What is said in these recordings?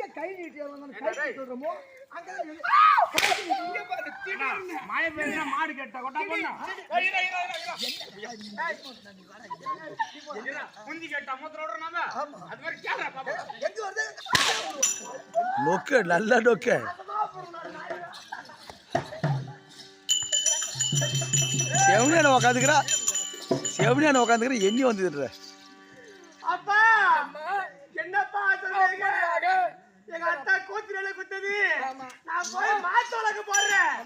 எங்க கை நீட்டி கை சொல்றோமோ. மழை பெய்யுதுன்னா மாடு கெட்ட கொட்டா பொண்ணு? குந்தி கேட்டா மூத்திர விடுறனால அது மாதிரி கேட்கறா பாப்பா எங்க வருது? நொக்கு நல்ல நொக்கு. செவனியான உக்காந்துக்கிறா. செவனியான உக்காந்துக்கிறா எண்ணி வந்துடுற அப்பா என்னப்பா சொல்றீங்க எங்க அத்தா குத்தது நான் போய் மாத்தோலக்கு போடுறேன்.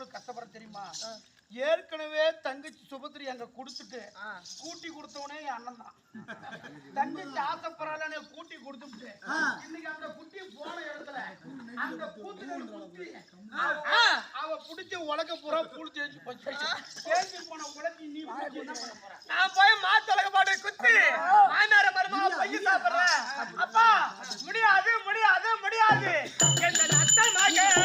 மவுளு கஷ்டப்பட தெரியுமா? ஏற்கனவே தங்கச்சி சுபத்திரி அங்க கொடுத்துட்டு கூட்டி கொடுத்தவனே என் அண்ணன் தான். தங்கச்சி ஆசைப்படுறாளே கூட்டி கொடுத்துட்டு இன்னைக்கு அந்த குட்டி போன இடத்துல அந்த கூத்துல குத்தி அவ- புடிச்ச உலக பூரா புடிச்சு தேஞ்சு போச்சு. தேஞ்சு போன உலகி நீ புடிச்சு என்ன பண்ண போற? நான் போய் மாத்தோலக்கு போட்டு குத்தி மாமியார மருமா பொங்கி சாப்பிடுறேன் அப்பா முடியாது முடியாது முடியாது. எந்த அத்தை மகன்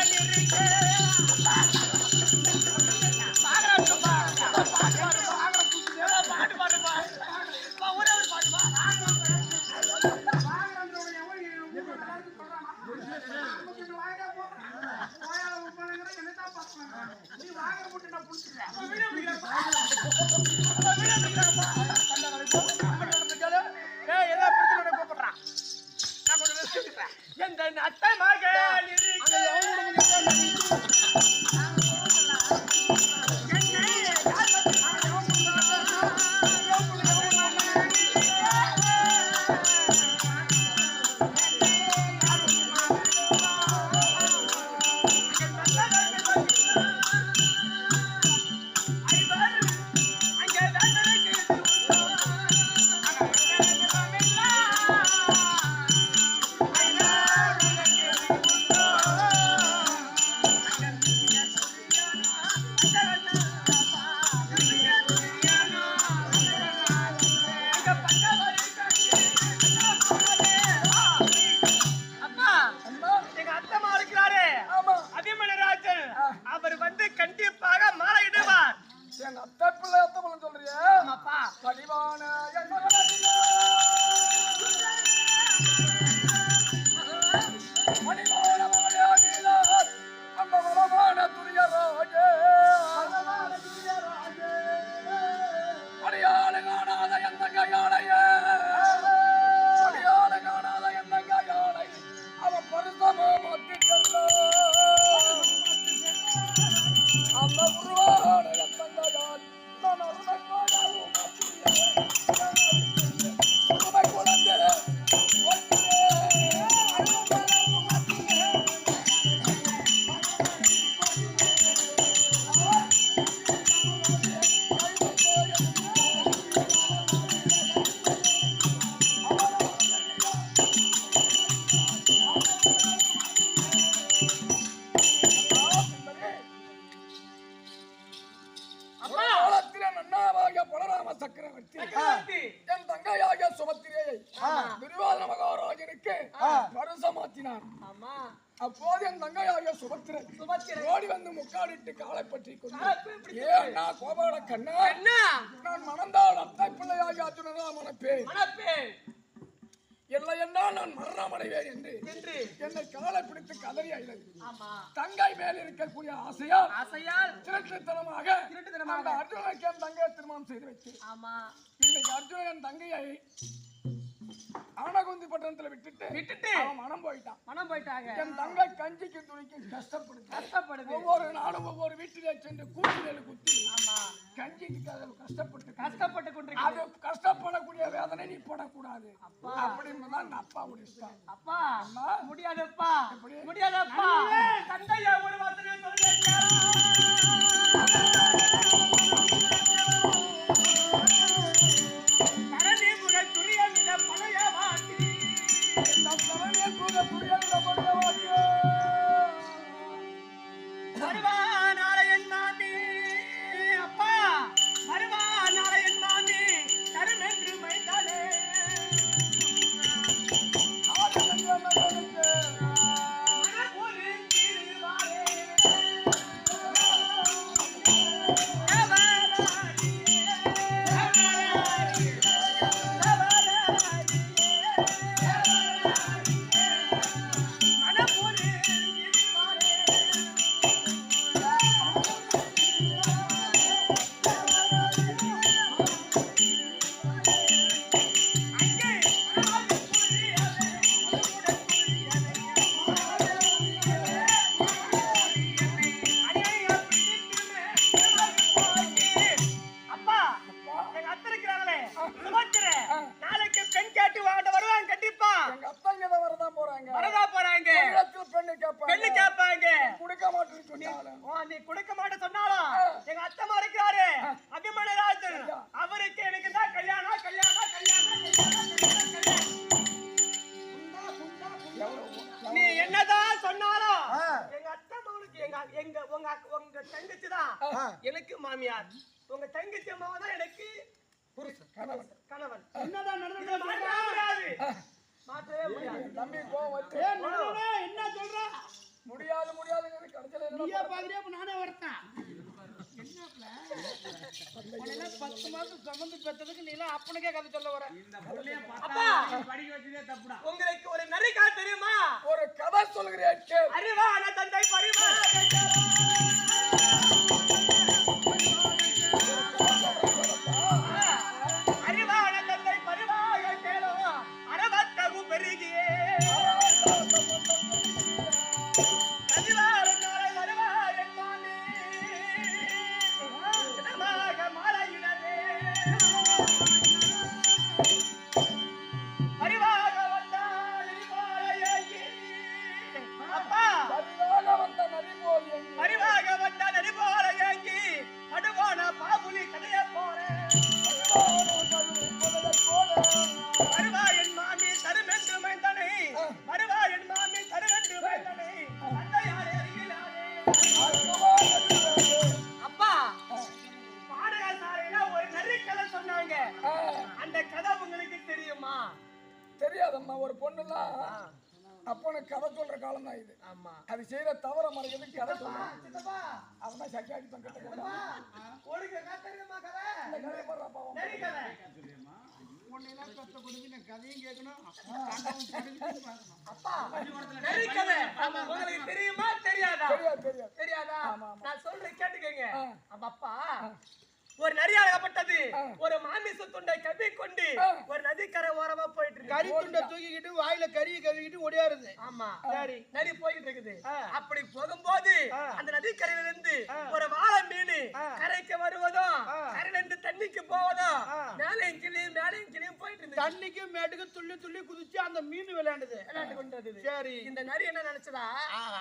我们不是回。மணிமான மகனாகினார் என்றால் நான் மரணம் அடைவேன் என்று. என்று என்னை காலை பிடித்து கதறி அழுது. ஆமா. தங்கை மேல் இருக்கக்கூடிய ஆசையால் ஆசையால் திருட்டுத்தனமாக திருட்டுத்தனமாக. அர்ஜுனனுக்கு என் தங்கையை திருமணம் செய்து வைத்தேன் ஆமா. இன்னைக்கு அர்ஜுனன் என் தங்கையை ஆனகுந்தி பட்டணத்துல விட்டுட்டு விட்டுட்டு அவன் மனம் போயிட்டான். மனம் போயிட்டாங்க. என் தங்கை கஞ்சிக்கு துணிக்கு கஷ்டப்படுது. கஷ்டப்படுது. ஒவ்வொரு நாளும் ஒவ்வொரு வீட்டிலே சென்று கூட்டிலே குத்தி ஆமா. கஞ்சிக்கு அதில் கஷ்டப்பட்டு கஷ்டப்பட்டு அது கொண்டிருக்கிறது கஷ்டப்படக்கூடிய வேதனை நீ படக்கூடாது. அப்படின்னு தான் என் அப்பா முடிச்சிட்டான் அப்பா அம்மா. முடியாதப்பா? முடியாதப்பா. தந்தையா ஒரு வார்த்தை சொல்லுங்க மாமியார். உங்க தங்கச்சி அம்மாவை தான் எனக்கு? புருஷன் கணவன். கணவன். என்னதான் நடந்தது மாற்றவே முடியாது. மாற்றவே முடியாது. தம்பி கோவம் வச்சு என்ன சொல்ற? முடியாது முடியாதுங்கிறது கடைசியில நீயே பாக்குறியா அப்ப நானே வரட்டேன் பத்து மாசம் சுமந்து பெற்றதுக்கு நீ எல்லாம் அப்பனுக்கே கதை சொல்ல வர. அப்பா! உங்களுக்கு ஒரு நரிக்கா தெரியுமா? ஒரு கதை சொல்கிறேன் கேள். அறிவான தந்தை பரிவார É, abafar. துண்டை கவி கொண்டு ஒரு நதிக்கரை ஓரமா போயிட்டு இருக்கு கறி துண்டை தூக்கிக்கிட்டு வாயில கறியை கழுவிக்கிட்டு ஒடியாருது ஆமா. சரி. நரி போயிட்டு இருக்குது அப்படி போகும்போது அந்த நதிக்கரையில இருந்து ஒரு வாழை மீன் கரைக்கு வருவதும் கரையில இருந்து தண்ணிக்கு போவதும் மேலையும் கிளியும் மேலையும் கிளியும் போயிட்டு இருந்துச்சு தண்ணிக்கு மேட்டுக்கு துள்ளி துள்ளி குதிச்சு அந்த மீன் விளையாண்டுது. விளையாட்டு கொண்டு வந்தது. சரி. இந்த நரி என்ன நினைச்சதா?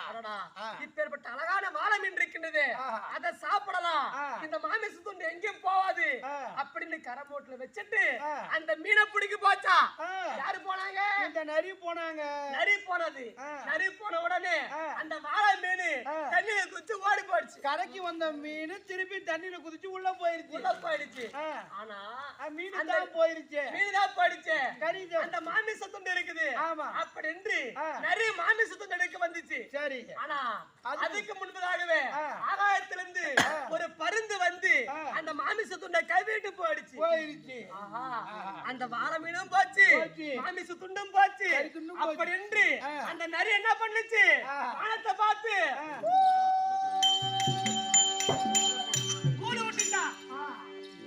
அடடா. இப்பேற்பட்ட அழகான வாழை மீன் இருக்கின்றது. அத சாப்பிடலாம். இந்த மாமிச துண்டு எங்கேயும் போவாது அப்படின்னு கரமோட்டுல வச்சுட்டு அந்த மீனை பிடிக்க போச்சா. யாரு போனாங்க? இந்த நரி போனாங்க. நரி போனது. நரி போன உடனே அந்த வாழை மீன் தண்ணியில குச்சி ஓடி போயிடுச்சு. கரைக்கு வந்த மீன் திருப்பி தண்ணியில குதிச்சு உள்ள போயிருச்சு. உள்ள போயிடுச்சு. ஆனா மீன் தான் போயிருச்சு. மீன் தான் போயிடுச்சு. கறி. அந்த மாமிச துண்டு இருக்குது. ஆமா. அப்படி என்று ஆ. நிறைய மாமிச துண்டு எடுக்க வந்துச்சு. சரி. ஆனா அதுக்கு முன்பதாகவே ஆகாயத்திலிருந்து ஒரு பருந்து வந்து அந்த மாமிச துண்டை கைவிட்டு போயிடுச்சு. போயிருச்சு ஆஹா, அந்த வாழை மீனும் போச்சு. மாமிச துண்டும் போச்சு. அப்படி என்று அந்த நரி என்ன பண்ணுச்சு? வானத்தை பார்த்து கூடு விட்டுச்சா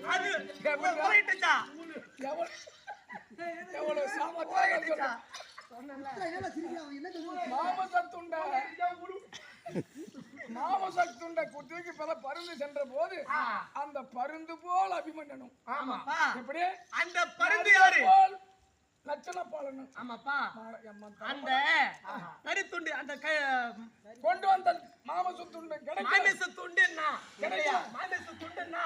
அது போயிட்டுச்சா? எவ்வளவு சாமர்த்தியம் மாமசத்துண்ட மாமசத்துண்ட குத்திக்கு பல பருந்து சென்ற போது அந்த பருந்து போல் அபிமன்னனும். எப்படி? அந்த பருந்து யாரு? போல் லட்சண பாலனும் ஆமாப்பா அந்த கரித்துண்டு அந்த கொண்டு வந்த மாமசத்துண்ட கிடைக்க மாமிச துண்டுன்னா இல்லையா? மாமிச துண்டுன்னா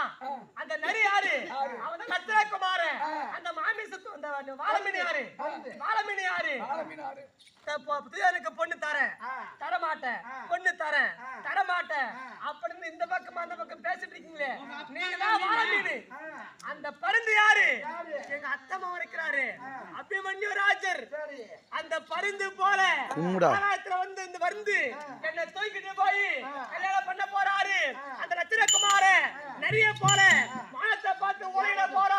அந்த நரி யாரு அவன் தான் லட்சணகுமாரன் அந்த மாமிச து- அந்த வாழமீன் யாரு? வாழமீன் யாரு? ஆலமீனாரு தப்போ- புதியவனுக்கு பொண்ணு தரேன் தர மாட்டேன் பொண்ணு தரேன் தர மாட்டேன் அப்படின்னு இந்த பக்கம் அந்த பக்கம் பேசிட்டு இருக்கீங்களே? நீங்க தான் வாழ மீன் அந்த பருந்து யாரு? எங்க அத்தம்மா இருக்கிறாரு. அபிமன்யு ராஜர் அந்த பருந்து போல கும்பிடா. ஆகாயத்துல வந்து இந்த வந்து என்ன தூக்கிட்டு போய் கல்யாணம் பண்ண போறாரு. அந்த ரத்தினகுமார நிறைய போல மானத்தை பார்த்து உரையில போறா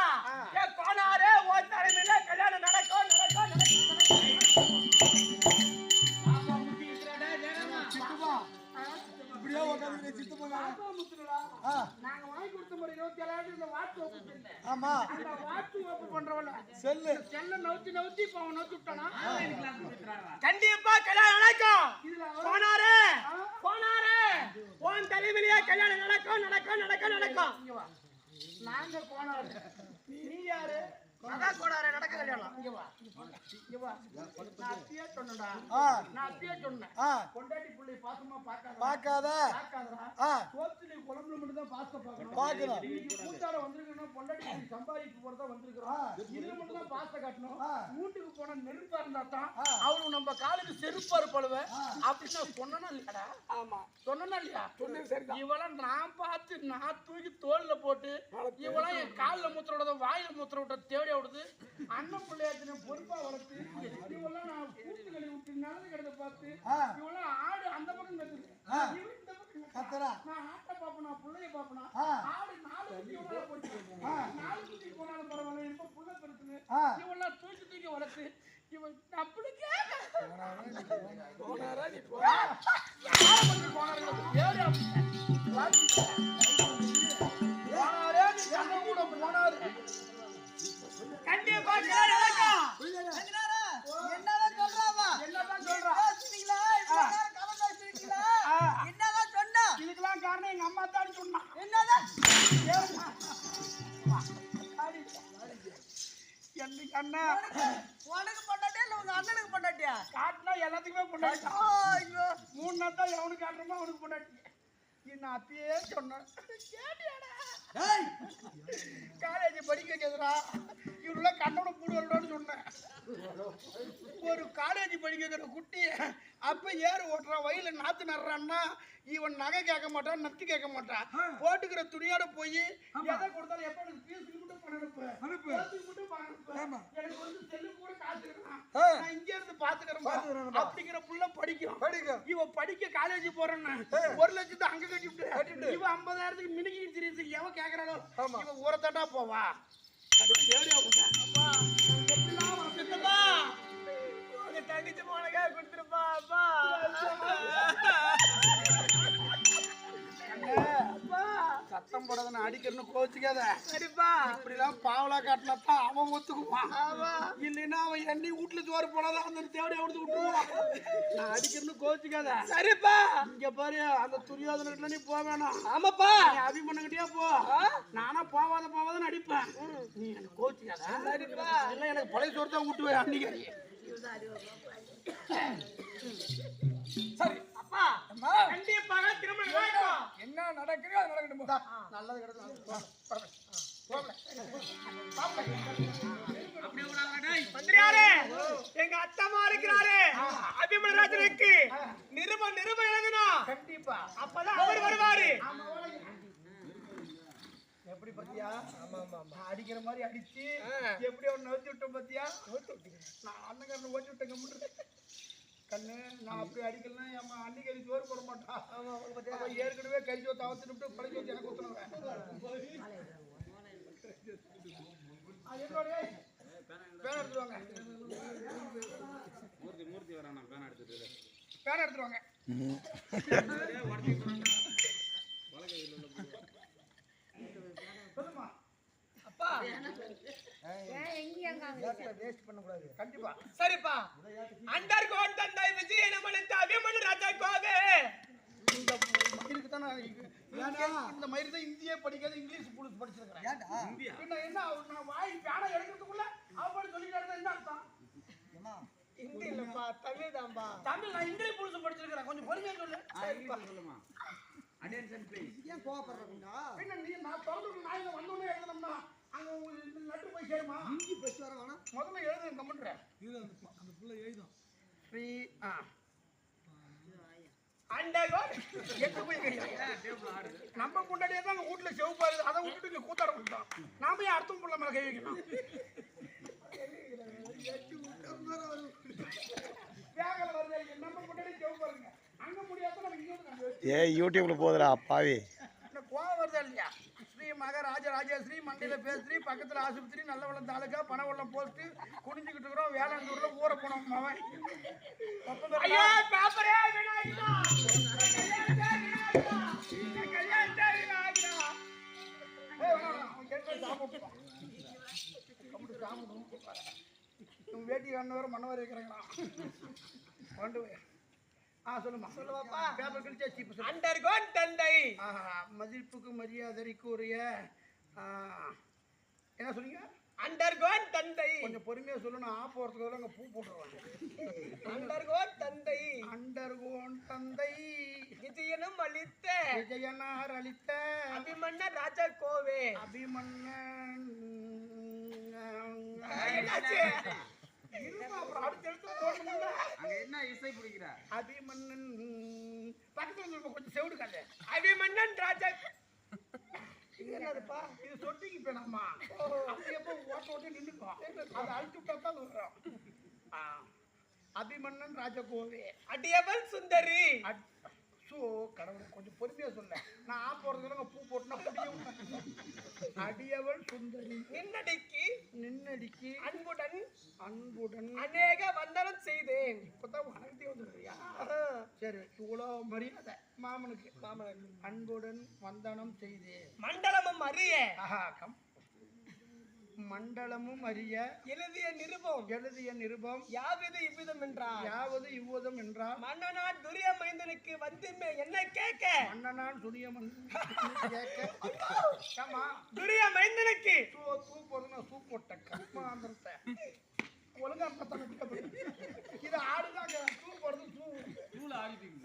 சித்தப்பா நாங்க வாங்கி கொடுத்த மாதிரி இருபத்தி ஏழாயிரம் இந்த வாட்ச் ஓப்பு ஆமா. அந்த வாட்ச் ஓப்பு பண்றவன செல்லு. செல்ல நவுத்தி நவுத்தி இப்ப அவன் நவுத்தி விட்டானா? கண்டிப்பா கல்யாணம் நடக்கும். போனாரே. போனாரே. உன் தலைமையிலேயே கல்யாணம் நடக்கும் நடக்கும் நடக்கும் நடக்கும். இங்க வா. நாங்க கோணாரு நீ யாரு? மகா கோடாரே நடக்க கல்யாணம். இங்க வா. இங்க வா. நான் அப்பயே சொன்னடா ஆ. நான் அப்பயே சொன்னேன். ஆ. பொண்டாட்டி புள்ளை பாசமா பார்க்காத? பார்க்காத. பார்க்காதடா சோத்துல குழம்புல மட்டும் தான் பாசத்தை பார்க்கணும். பார்க்கணும். வந்திருக்கணும் பொண்டாட்டி புள்ளி சம்பாதிக்க போறதா வந்திருக்கிறோம். இதுல மட்டும் தான் பாசத்தை காட்டணும் வீட்டுக்கு போன நெருப்பா இருந்தா தான் அவரு நம்ம காலுக்கு செருப்பா இருப்பழுவ அப்படின்னு நான் சொன்னனா இல்லையாடா? ஆமா. சொன்னனா இல்லையா? இவளாம் நான் பார்த்து நான் தூக்கி தோல்ல போட்டு இவளாம் என் கால்ல மூத்திர விடாத வாயில மூத்திர விட்ட தேவையா விடுது அண்ணன் பிள்ளையாத்தின பொறுப்பா வளர்த்து இவெல்லாம் நான் கூட்டு கழுவி விட்டு நல்லது கிடந்த பார்த்து இவெல்லாம் ஆடு அந்த பக்கம் இவன் இந்த பக்கம் கத்துறா. நான் ஆட்டை பாப்பனா புள்ளைய பாப்பனா. ஆடு நாலு குட்டி இவனால போச்சு நாலு குட்டி போனாலும் பரவாயில்ல இப்ப புள்ள பெருசுன்னு ஆ. இவெல்லாம் தூக்கி தூக்கி வளர்த்து இவன் அப்படி கேட்க போனாரே கண்டிப்பா என்னதான் சொல்றாமா? என்னதான் சொல்றா? என்னதான் சொன்னா? இதுக்கெல்லாம் காரணம் எங்க அம்மா தான் சொன்னான் என்னதான் என்னைக்கு அண்ணா? உனக்கு பண்ணாட்டியா இல்ல உங்க அண்ணனுக்கு பண்ணாட்டியா காட்டினா எல்லாத்துக்குமே பொண்டாட்டி. ஐயோ. மூணு நாள் தான் எவனுக்கு காட்டுறமோ அவனுக்கு பொண்டாட்டி. நான் அப்பயே சொன்னேன். கேட்டியாடா? காலேஜ் படிக்க வைக்கிறதுடா. இவரெல்லாம் கண்ணோட பூடுவரோன்னு சொன்னேன். ஒரு காலேஜ் படிக்க வைக்கிற குட்டி அப்ப ஏறு ஓட்டுறான் வயல நாத்து நடுறான்னா இவன் நகை கேட்க மாட்டான் நத்து கேட்க மாட்டான். போட்டுக்கிற துணியோட போய் எதை கொடுத்தாலும் எப்ப எனக்கு ஃபீஸுக்கு மட்டும் பணம் அனுப்பு. அனுப்பு. மட்டும் பணம் அனுப்பு. எனக்கு வந்து செல்லு கூட காசு இருக்கான் நான் இங்க இருந்து பாத்துக்கிறேன் அப்படிங்கிற புள்ள படிக்கும் படிக்கும். இவன் படிக்க காலேஜ் போறேன்னா ஒரு லட்சத்தை அங்க கட்டிவிட்டு இவன் ஐம்பதாயிரத்துக்கு மினிக்கி தெரியுதுக்கு எவன் கேக்குறானோ? இவன் ஊரத்தாட்டா போவா. தங்கச்சி மோனக்கா கொடுத்துருப்பா அப்பா சத்தம் போடாத அடிக்கிறேன்னு கோச்சிக்காத சரிப்பா. இப்படிலாம் பாவலா காட்டினாத்தான் அவன் ஒத்துக்குவான். இல்லைன்னா அவன் எண்ணி வீட்டுல சோறு போடாத அந்த தேவடி எடுத்து விட்டுருவான். நான் அடிக்கிறேன்னு கோச்சிக்காத சரிப்பா. இங்க பாரு அந்த துரியோதன நீ போக வேணாம். ஆமாப்பா. அபிமன்னுகிட்டே போ. நானா போவாத போவாத நடிப்பேன் நீ எனக்கு கோச்சிக்காத சரிப்பா. இல்ல எனக்கு பழைய சோறு தான் ஊட்டுவேன் அன்னைக்கு. சரி அப்பா. கண்டிப்பாக நடக்கும் என்ன நடக்குதோ அது நடக்கட்டும்? நல்லது மந்திரியாரே! எங்க அத்தம்மா இருக்கிறாரு! அபிமன்ராஜனுக்கு நிருப நிருப எழுதணும் கண்டிப்பா. அப்பதான் அவர் வருவாரு. எப்படி பாத்தியா நான் அடிக்கிற மாதிரி அடிச்சு எப்படி அவன் நவுத்தி விட்டேன். பாத்தியா நான் அண்ணன் ஓட்டி விட்டேன் கம்முன்னு. கண்ணு நான் அப்படி அடிக்கலாம் என் அன்னைக்கு கறி சோறு போட மாட்டான் ஏற்கனவே கறி சோத்து அவத்து விட்டு பழைய சோத்து எனக்கு என்னோட பேனா எடுத்துருவாங்க. பேனா எடுத்துருவாங்க சொல்லுமா அப்பா வேஸ்ட் பண்ண கூடாது கண்டிப்பா. சரிப்பா. அண்டர் கோட் தந்தை விஜய நமனித்த அபிமன்யு ராஜா கோவே இந்த மயிருக்கு தான் நான் இந்த மயிருக்கு தான் இந்தியே படிக்காத இங்கிலீஷ் புடிச்சு படிச்சிருக்கிறேன் பின்ன என்ன அவர் நான் வாய் பேனா எடுக்கிறதுக்குள்ள அவ பாட்டு சொல்லிட்டு என்ன அர்த்தம்? ஹிந்தி இல்லப்பா தமிழ் தான்பா தமிழ் நான் இங்கிலீஷ் புடிச்சு படிச்சிருக்கிறேன். கொஞ்சம் பொறுமையா சொல்லு. ஏன் கோவப்படுறீங்களா? பின்ன நீ நான் திறந்து நான் வந்தோடனே எழுதணும்னா லெட்டர் போய் சேருமா இஞ்சி பேச்சு வர வேணாம். முதல்ல எழுதுங்க கமெண்ட்ற இது அந்த அந்த புள்ள எழுதும். ஃப்ரீ ஆ. அண்டர்கோன் எங்க போய் கையாங்க நம்ம முன்னாடியே தான் வீட்டுல செவப்பா இருக்குது அதை விட்டுட்டு இங்க கூத்தாட விட்டோம் நாம ஏன் அடுத்த புள்ள மேல கை வைக்கணும்? ஏ யூடியூப்ல போதுடா பாவி. இந்த கோவம் வருதா இல்லையா? ஸ்ரீ மகாராஜ ராஜேஸ்ரீ மண்டையில பேசுறீ பக்கத்துல ஆஸ்பத்திரி நல்லவளம் தாலுகா பணவளம் போஸ்ட் குனிஞ்சுக்கிட்டு இருக்கிறோம். வேளாண்டூர்ல ஊற போனோம். அவன். வேட்டி கண்ணு வேற மண்ண வர இருக்கிறாங்களா கொண்டு போய். ஆ சொல்லுமா சொல்லுவாப்பா. பேப்பர் கிழிச்சாச்சு இப்போ அண்டர்கோன் தந்தை. மதிப்புக்கு மரியாதைக்கு உரிய ஆ, என்ன சொன்னீங்க? அண்டர்கோன் தந்தை. கொஞ்சம் பொறுமையா சொல்லணும் ஆ போறதுக்கு அங்க பூ போட்டுருவாங்க. அண்டர்கோன் தந்தை. அண்டர்கோன் தந்தை. விஜயனும் அளித்த. விஜயனார் அளித்த. அபிமன்ன ராஜா கோவே. அபிமன்னன் அங்க என்ன இசை பிடிக்கிற? அபிமன்னன் பக்கத்துல வந்து கொஞ்சம் செவிடு கதை அபிமன்னன் ராஜா என்னதுப்பா? இது சொட்டிக்கு பேனாமா? அப்படி எப்போ ஓட்ட ஓட்டி நின்றுக்கும் அதை அழிச்சு விட்டா தான். அபிமன்னன் ராஜகோவே. அடியவன் சுந்தரி. அட்- சோ கடவுளே கொஞ்சம் பொறுமையா சொல்ல நான் ஆ போறதுல பூ போட்டுனா புடியும் அடியவள் சுந்தரி. நின்னடிக்கு. நின்னடிக்கு. அன்புடன். அன்புடன். அநேக வந்தனம் செய்தேன். இப்பதான் வணங்கத்தே வந்துடுறியா சரி இவ்வளோ மரியாதை. மாமனுக்கு மாமனுக்கு அன்புடன் வந்தனம் செய்தே மண்டலமும் அறிய. ஆஹா கம். மண்டலமும் அறிய எழுதிய நிருபம். எழுதிய நிருபம். யாவிது இவ்விதம் என்றார் யாவது இவ்வுதம் என்றால் மன்னனான் துரிய மைந்தனுக்கு வந்துமே என்ன கேட்க? மன்னனான் துணியமன் கேட்க. துரிய மைந்தனுக்கு சூ சூ போடுறது நான் சூ போட்ட கர்மாந்திரத்தை ஒழுங்கா இது ஆடுதாங்க சூ போடுறது சூ. நூல ஆடிட்டீங்க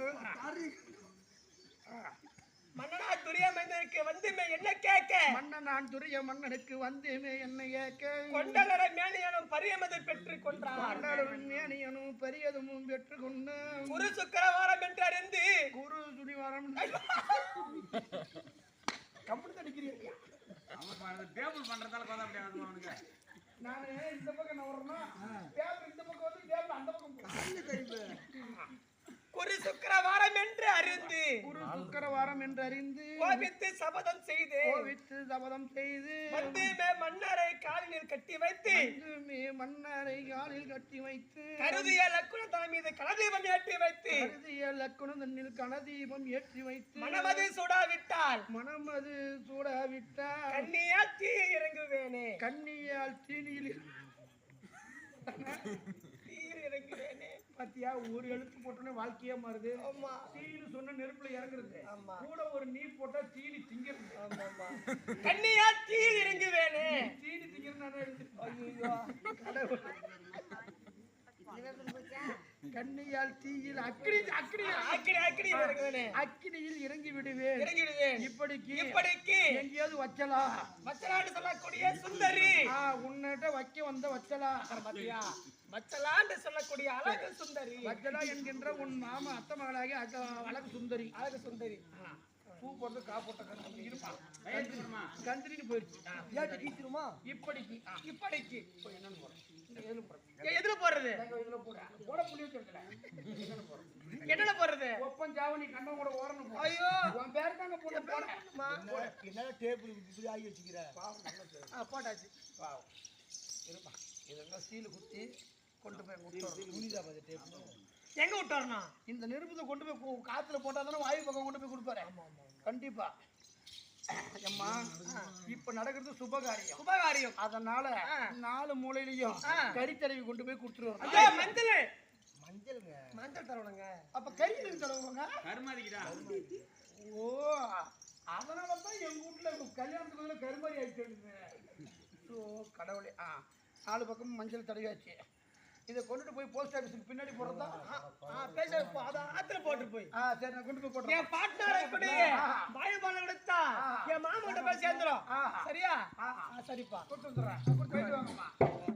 மன்னனா துரிய மைந்தனுக்கு வந்துமே என்ன கேட்க? மன்னனான் துரிய மன்னனுக்கு வந்தேமே என்ன கேட்க கொண்டலர மேனியனும் பரியமதை பெற்றுக் கொண்டார் கொண்டாடும் மேனியனும் பெரியதும் பெற்றுக்கொண்டு குரு சுக்கரவாரம் என்று அறிந்து குரு துணிவாரம் கம்பெனி அடிக்கிறீங்க அவன் டேபிள் பண்றதால பார்த்தா அப்படி ஆகுது அவனுக்கு? நானு இந்த பக்கம் நவரணும் பேப்பர் இந்த பக்கம் வந்து பேப்பர் அந்த பக்கம் குரு சுக்கரவாரம் என்று அறிந்து. குரு சுக்கரவாரம் என்று அறிந்து. கோபித்து சபதம் செய்து. கோவித்து சபதம் செய்து. வந்துமே மன்னரை காலினில் கட்டி வைத்து. மன்னரை காலில் கட்டி வைத்து. கருதிய லக்குன தலை மீது கலதீபம் ஏற்றி வைத்து. கருதிய லக்குணம் தன்னில் கனதீபம் ஏற்றி வைத்து. மனமது சுடாவிட்டால். மனமது சூடாவிட்டார் கண்ணியா தீ இறங்குவேனே. கண்ணியால் தீனியில் தீயில் இறங்குவேனே. பாத்தியா? ஒரு எழுத்து போட்டோன்னே வாழ்க்கையே மாறுது. ஆமா. தீனு சொன்ன நெருப்புல இறங்குறது. ஆமா. கூட ஒரு நீ போட்டா தீனி திங்கிறது. கண்ணியா தீயில் இறங்குவேனே. தீனி திங்கிறது எழுதி ஐயோ கடவுள். கண்ணியால் தீயில் அக்கினி அக்கினி ஆக்கிடி இறங்குவேனே அக்கினியில் இறங்கி விடுவேன். இறங்கிடுவேன் இப்படிக்கு இப்படிக்கு எங்கேயாவது வச்சலா? மச்சலாண்டு சொல்லக்கூடிய சுந்தரி. உன்னிட்ட வைக்க வந்த வச்சலா? பாத்தியா? மச்சலாண்டு சொல்லக்கூடிய அழகு சுந்தரி. வச்சலா என்கின்ற உன் மாமா அத்தை மகளாகி அழகு சுந்தரி. அழகு சுந்தரி. பூ போட்டு கா போட்ட இருப்பான் கந்திரின்னு போயிடுச்சு. ஏட்டு கீச்சிருமா இப்படிக்கு இப்படிக்கு. இப்போ என்னன்னு போறேன் எதுல போடுறது இதுல போறேன் போட புள்ளி என்னல போடுறது ஒப்பம் ஜாவணி கண்டம் கூட ஓரணும் போ. ஐயோ. உன் பேர் தாங்க போட. என்ன டேபிள் இப்படி ஆகி வச்சுக்கிற? ஆ, போட்டாச்சு. இருப்பா. இதெல்லாம் சீல் குத்தி கொண்டு போய் எங்க விட்டு வரணும் இந்த நிருபத்தை கொண்டு போய் காத்துல போட்டா தானே வாயு பக்கம் கொண்டு போய் கொடுப்பாரு. கண்டிப்பா. அம்மா இப்ப நடக்கிறது சுபகாரியம். சுபகாரியம். அதனால நாலு மூலையிலையும் ஆ. கறித்தடவி கொண்டு போய் கொடுத்துருவோம். மஞ்சள். மஞ்சளுங்க. மஞ்சள் தரணுங்க அப்ப கறி எதுக்கு தடவுவாங்க கருமாதிக்கிட்டா ஓ அதனால தான் எங்க வீட்டுல கல்யாணத்துக்கு வந்து கருமாரி ஆயிட்டு ஸோ கடவுளே. ஆ நாலு பக்கம் மஞ்சள் தடவியாச்சு. இதை கொண்டுட்டு போய் போஸ்ட் ஆஃபீஸுக்கு பின்னாடி போடுறதா? பேச போ, அதான் ஆத்துல போட்டு போய். ஆ சரி நான் கொண்டு போய் போடுறேன். என் பாட்னாரை இப்படி எடுத்தா என் மாமா கிட்ட போய் சேர்ந்துரும். ஆ. சரியா? சரிப்பா. கொடுத்து வந்துடுறேன். போயிட்டு வாங்கம்மா.